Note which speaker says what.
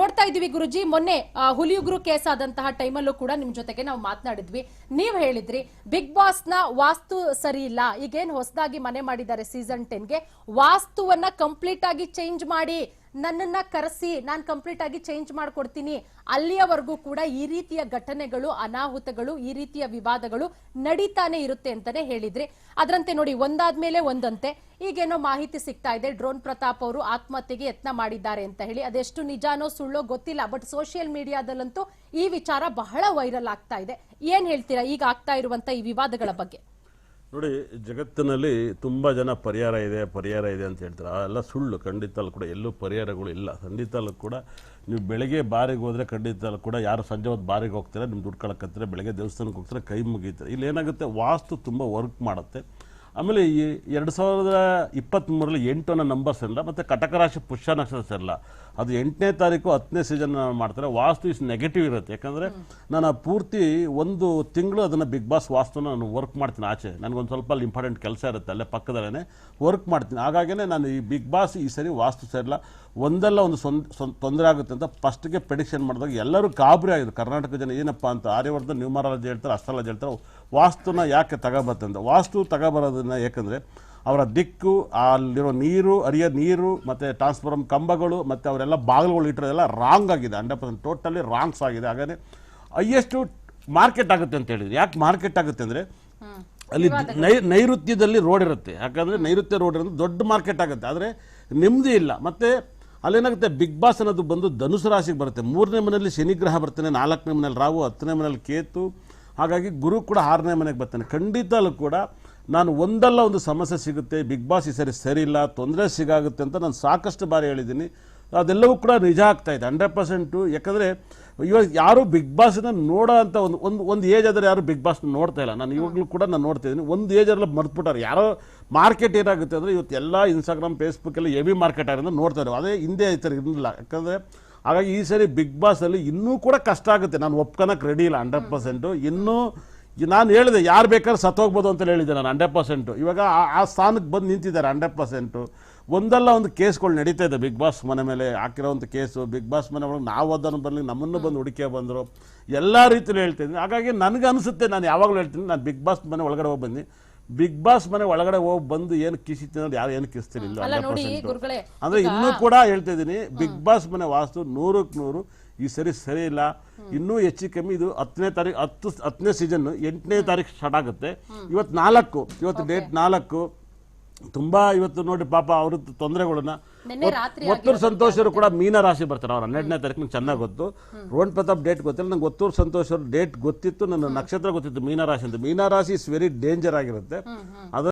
Speaker 1: ನೋಡ್ತಾ ಇದೀವಿ ಗುರುಜಿ. ಮೊನ್ನೆ ಹುಲಿ ಹುಲಿಯುಗ್ರು ಕೇಸ್ ಆದಂತಹ ಟೈಮಲ್ಲೂ ಕೂಡ ನಿಮ್ ಜೊತೆಗೆ ನಾವು ಮಾತನಾಡಿದ್ವಿ. ನೀವ್ ಹೇಳಿದ್ರಿ, ಬಿಗ್ ಬಾಸ್ನ ವಾಸ್ತು ಸರಿ ಇಲ್ಲ. ಈಗೇನ್ ಹೊಸದಾಗಿ ಮನೆ ಮಾಡಿದ್ದಾರೆ ಸೀಸನ್ ಟೆನ್ಗೆ. ವಾಸ್ತುವನ್ನ ಕಂಪ್ಲೀಟ್ ಆಗಿ ಚೇಂಜ್ ಮಾಡಿ. ನನ್ನನ್ನ ಕರೆಸಿ, ನಾನು ಕಂಪ್ಲೀಟ್ ಆಗಿ ಚೇಂಜ್ ಮಾಡ್ಕೊಡ್ತೀನಿ. ಅಲ್ಲಿಯವರೆಗೂ ಕೂಡ ಈ ರೀತಿಯ ಘಟನೆಗಳು, ಅನಾಹುತಗಳು, ಈ ರೀತಿಯ ವಿವಾದಗಳು ನಡೀತಾನೆ ಇರುತ್ತೆ ಅಂತಾನೆ ಹೇಳಿದ್ರಿ. ಅದರಂತೆ ನೋಡಿ, ಒಂದಾದ್ಮೇಲೆ ಒಂದಂತೆ. ಈಗೇನೋ ಮಾಹಿತಿ ಸಿಗ್ತಾ ಇದೆ, ಡ್ರೋನ್ ಪ್ರತಾಪ್ ಅವರು ಆತ್ಮಹತ್ಯೆಗೆ ಯತ್ನ ಮಾಡಿದ್ದಾರೆ ಅಂತ ಹೇಳಿ. ಅದೆಷ್ಟು ನಿಜಾನೋ ಸುಳ್ಳೋ ಗೊತ್ತಿಲ್ಲ ಬಟ್ ಸೋಷಿಯಲ್ ಮೀಡಿಯಾದಲ್ಲಂತೂ ಈ ವಿಚಾರ ಬಹಳ ವೈರಲ್ ಆಗ್ತಾ ಇದೆ. ಏನ್ ಹೇಳ್ತೀರಾ? ಈಗ ಆಗ್ತಾ ಇರುವಂತ ಈ ವಿವಾದಗಳ ಬಗ್ಗೆ.
Speaker 2: ನೋಡಿ, ಜಗತ್ತಿನಲ್ಲಿ ತುಂಬ ಜನ ಪರಿಹಾರ ಇದೆ ಪರಿಹಾರ ಇದೆ ಅಂತ ಹೇಳ್ತಾರೆ. ಎಲ್ಲ ಸುಳ್ಳು ಖಂಡಿತಲ್ಲೂ ಕೂಡ ಎಲ್ಲೂ ಪರಿಹಾರಗಳು ಇಲ್ಲ. ಖಂಡಿತಲ್ಲೂ ಕೂಡ ನೀವು ಬೆಳಗ್ಗೆ ಬಾರಿಗೆ ಹೋದರೆ ಖಂಡಿತಲ್ಲೂ ಕೂಡ ಯಾರು ಸಂಜೆ ಹೊತ್ತು ಬಾರಿಗೆ ಹೋಗ್ತಾರೆ, ನಿಮ್ಮ ದುಡ್ಡು ಕಳಕತ್ತಾರೆ, ಬೆಳಗ್ಗೆ ದೇವಸ್ಥಾನಕ್ಕೆ ಹೋಗ್ತಾರೆ, ಕೈ ಮುಗಿತಾರೆ. ಇಲ್ಲಿ ಏನಾಗುತ್ತೆ, ವಾಸ್ತು ತುಂಬ ವರ್ಕ್ ಮಾಡುತ್ತೆ. ಆಮೇಲೆ ಈ ಎರಡು ಸಾವಿರದ ಇಪ್ಪತ್ತ್ಮೂರರಲ್ಲಿ ಎಂಟು ಅನ್ನೋ ನಂಬರ್ಸ್ ಇಲ್ಲ ಮತ್ತು ಕಟಕ ರಾಶಿ ಪುಷ್ಯ ನಕ್ಷತ್ರ ಇಲ್ಲ ಅದು ಎಂಟನೇ ತಾರೀಕು ಹತ್ತನೇ ಸೀಸನ್ ಮಾಡ್ತಾರೆ. ವಾಸ್ತು ಇಸ್ ನೆಗೆಟಿವ್ ಇರುತ್ತೆ. ಯಾಕಂದರೆ ನಾನು ಪೂರ್ತಿ ಒಂದು ತಿಂಗಳು ಅದನ್ನು ಬಿಗ್ ಬಾಸ್ ವಾಸ್ತುನ ನಾನು ವರ್ಕ್ ಮಾಡ್ತೀನಿ ಆಚೆ. ನನಗೊಂದು ಸ್ವಲ್ಪ ಅಲ್ಲಿ ಇಂಪಾರ್ಟೆಂಟ್ ಕೆಲಸ ಇರುತ್ತೆ ಅಲ್ಲೇ ಪಕ್ಕದಲ್ಲೇ ವರ್ಕ್ ಮಾಡ್ತೀನಿ. ಹಾಗಾಗಿನೇ ನಾನು ಈ ಬಿಗ್ ಬಾಸ್ ಈ ಸರಿ ವಾಸ್ತು ಸರಿಲ್ಲ ಒಂದಲ್ಲ ಒಂದು ಸ್ವಂತ ತೊಂದರೆ ಆಗುತ್ತೆ ಅಂತ ಫಸ್ಟ್ಗೆ ಪ್ರೆಡಿಕ್ಷನ್ ಮಾಡಿದಾಗ ಎಲ್ಲರೂ ಗಾಬರಿ ಆಗಿದ್ರು. ಕರ್ನಾಟಕ ಜನ ಏನಪ್ಪ ಅಂತ ಆರ್ಯವರ್ಧನ್, ನ್ಯೂಮರಾಲಜಿ ಹೇಳ್ತಾರೆ, ಅಸ್ಟ್ರಾಲಜಿ ಹೇಳ್ತಾರೆ. ವಾಸ್ತುನ ಯಾಕೆ ತಗೋಬತ್ತಂತ ವಾಸ್ತು ತಗೋಬರೋದನ್ನ ಯಾಕಂದರೆ ಅವರ ದಿಕ್ಕು ಅಲ್ಲಿರೋ ನೀರು ಅರಿಯ ನೀರು ಮತ್ತು ಟ್ರಾನ್ಸ್ಫಾರ್ಮ್ ಕಂಬಗಳು ಮತ್ತು ಅವರೆಲ್ಲ ಬಾಗಿಲುಗಳು ಇಟ್ಟಿರೋದೆಲ್ಲ ರಾಂಗ್ ಆಗಿದೆ. ಹಂಡ್ರೆಡ್ ಪರ್ಸೆಂಟ್ ಟೋಟಲಿ ರಾಂಗ್ಸ್ ಆಗಿದೆ. ಹಾಗಾದರೆ ಹೈಯೆಸ್ಟು ಮಾರ್ಕೆಟ್ ಆಗುತ್ತೆ ಅಂತ ಹೇಳಿದ್ರು. ಯಾಕೆ ಮಾರ್ಕೆಟ್ ಆಗುತ್ತೆ ಅಂದರೆ ಅಲ್ಲಿ ನೈ ನೈಋತ್ಯದಲ್ಲಿ ರೋಡ್ ಇರುತ್ತೆ. ಯಾಕಂದರೆ ನೈಋತ್ಯ ರೋಡ್ ಇರೋದು ದೊಡ್ಡ ಮಾರ್ಕೆಟ್ ಆಗುತ್ತೆ. ಆದರೆ ನೆಮ್ಮದಿ ಇಲ್ಲ. ಮತ್ತು ಅಲ್ಲೇನಾಗುತ್ತೆ? ಬಿಗ್ ಬಾಸ್ ಅನ್ನೋದು ಬಂದು ಧನುಸು ರಾಶಿಗೆ ಬರುತ್ತೆ. ಮೂರನೇ ಮನೆಯಲ್ಲಿ ಶನಿಗ್ರಹ ಬರ್ತಾನೆ ನಾಲ್ಕನೇ ಮನೇಲಿ ರಾವು ಹತ್ತನೇ ಮನೇಲಿ ಕೇತು. ಹಾಗಾಗಿ ಗುರು ಕೂಡ ಆರನೇ ಮನೆಗೆ ಬರ್ತಾನೆ. ಖಂಡಿತಲ್ಲೂ ಕೂಡ ನಾನು ಒಂದಲ್ಲ ಒಂದು ಸಮಸ್ಯೆ ಸಿಗುತ್ತೆ ಬಿಗ್ ಬಾಸ್ ಈ ಸರಿ ಸರಿ ಇಲ್ಲ ತೊಂದರೆ ಸಿಗಾಗುತ್ತೆ ಅಂತ ನಾನು ಸಾಕಷ್ಟು ಬಾರಿ ಹೇಳಿದ್ದೀನಿ. ಅದೆಲ್ಲವೂ ಕೂಡ ನಿಜ ಆಗ್ತಾ ಇದೆ, ಹಂಡ್ರೆಡ್ ಪರ್ಸೆಂಟು ಯಾಕಂದರೆ ಇವಾಗ ಯಾರು ಬಿಗ್ ಬಾಸ್ನ ನೋಡೋ ಅಂತ ಒಂದು ಒಂದು ಒಂದು ಏಜ್ ಆದರೆ ಯಾರು ಬಿಗ್ ಬಾಸ್ನ ನೋಡ್ತಾ ಇಲ್ಲ. ನಾನು ಇವಾಗಲೂ ಕೂಡ ನಾನು ನೋಡ್ತಾ ಇದ್ದೀನಿ. ಒಂದು ಏಜಲ್ಲಿ ಮರ್ತ್ಬಿಟ್ಟಾರೆ. ಯಾರೋ ಮಾರ್ಕೆಟ್ ಏನಾಗುತ್ತೆ ಅಂದರೆ ಇವತ್ತು ಎಲ್ಲ ಇನ್ಸ್ಟಾಗ್ರಾಮ್ ಫೇಸ್ಬುಕ್ ಎಲ್ಲ ಹೆವಿ ಮಾರ್ಕೆಟ್ ಆಗಿರೋದು ನೋಡ್ತಾರೆ ಅದೇ ಹಿಂದೆ ಈ ಥರ ಇರಲಿಲ್ಲ. ಯಾಕಂದರೆ ಹಾಗಾಗಿ ಈ ಸರಿ ಬಿಗ್ ಬಾಸಲ್ಲಿ ಇನ್ನೂ ಕೂಡ ಕಷ್ಟ ಆಗುತ್ತೆ. ನಾನು ಒಪ್ಕೊಳಕ್ಕೆ ರೆಡಿ ಇಲ್ಲ, ಹಂಡ್ರೆಡ್ ಪರ್ಸೆಂಟು. ಇನ್ನೂ ನಾನು ಹೇಳಿದೆ, ಯಾರು ಬೇಕಾದ್ರೂ ಸತ್ತೋಗ್ಬೋದು ಅಂತ ಹೇಳಿದ್ದೆ ನಾನು ಹಂಡ್ರೆಡ್ ಪರ್ಸೆಂಟು ಇವಾಗ ಆ- ಸ್ಥಾನಕ್ಕೆ ಬಂದು ನಿಂತಿದ್ದಾರೆ ಹಂಡ್ರೆಡ್ ಪರ್ಸೆಂಟು ಒಂದಲ್ಲ ಒಂದು ಕೇಸ್ಗಳು ನಡೀತಾ ಇದೆ ಬಿಗ್ ಬಾಸ್ ಮನೆ ಮೇಲೆ ಹಾಕಿರೋವಂಥ ಕೇಸು ಬಿಗ್ ಬಾಸ್ ಮನೆ ಒಳಗೆ ನಾವು ಅದನ್ನು ಬರಲಿ, ನಮ್ಮನ್ನು ಬಂದು ಹುಡುಕೇ ಬಂದರು. ಎಲ್ಲ ರೀತಿಯಲ್ಲಿ ಹೇಳ್ತೀನಿ ಹಾಗಾಗಿ ನನಗೆ ಅನಿಸುತ್ತೆ ನಾನು ಯಾವಾಗಲೂ ಹೇಳ್ತೀನಿ, ನಾನು ಬಿಗ್ ಬಾಸ್ ಮನೆ ಒಳಗಡೆ ಹೋಗಿ ಬಂದು ಬಿಗ್ ಬಾಸ್ ಮನೆ ಒಳಗಡೆ ಹೋಗಿ ಬಂದು ಏನು ಕಿಸಿತೀನಿ ಅಂದ್ರೆ ಯಾರು ಏನು ಕಿಸ್ತಿರಲಿಲ್ಲ
Speaker 1: ಅಲ್ಲ ನೋಡಿ ಗುರುಗಳೇ
Speaker 2: ಅಂದ್ರೆ ಇನ್ನೂ ಕೂಡ ಹೇಳ್ತಾ ಇದ್ದೀನಿ ಬಿಗ್ ಬಾಸ್ ಮನೆ ವಾಸ್ತು ನೂರಕ್ಕೆ ನೂರು ಈ ಸರಿ ಸರಿ ಇಲ್ಲ. ಇನ್ನೂ ಹೆಚ್ಚು ಕಮ್ಮಿ ಇದು ಹತ್ತನೇ ತಾರೀಕು ಹತ್ತು ಹತ್ತನೇ ಸೀಸನ್ ಎಂಟನೇ ತಾರೀಕು ಸ್ಟಾರ್ಟ್ ಆಗುತ್ತೆ. ಇವತ್ತು ನಾಲ್ಕು ಇವತ್ತು ಡೇಟ್ ನಾಲ್ಕು. ತುಂಬಾ ಇವತ್ತು ನೋಡಿ ಪಾಪ ಅವ್ರ ತೊಂದರೆಗಳನ್ನ ಒತ್ತೂರು ಸಂತೋಷರು ಕೂಡ ಮೀನ ರಾಶಿ ಬರ್ತಾರೆ. ಅವ್ರ ಹನ್ನೆರಡನೇ ತಾರೀಕು ನಂಗೆ ಚೆನ್ನಾಗಿ ಗೊತ್ತು. ರೋಹನ್ ಪ್ರತಾಪ್ ಡೇಟ್ ಗೊತ್ತಿಲ್ಲ. ನಂಗೆ ಒತ್ತೂರು ಸಂತೋಷ್ ಅವ್ರ ಡೇಟ್ ಗೊತ್ತಿತ್ತು. ನನ್ನ ನಕ್ಷತ್ರ ಗೊತ್ತಿತ್ತು ಮೀನ ರಾಶಿ ಅಂತ. ಮೀನ ರಾಶಿ ಇಸ್ ವೆರಿ ಡೇಂಜರ್ ಆಗಿರುತ್ತೆ. ಅದ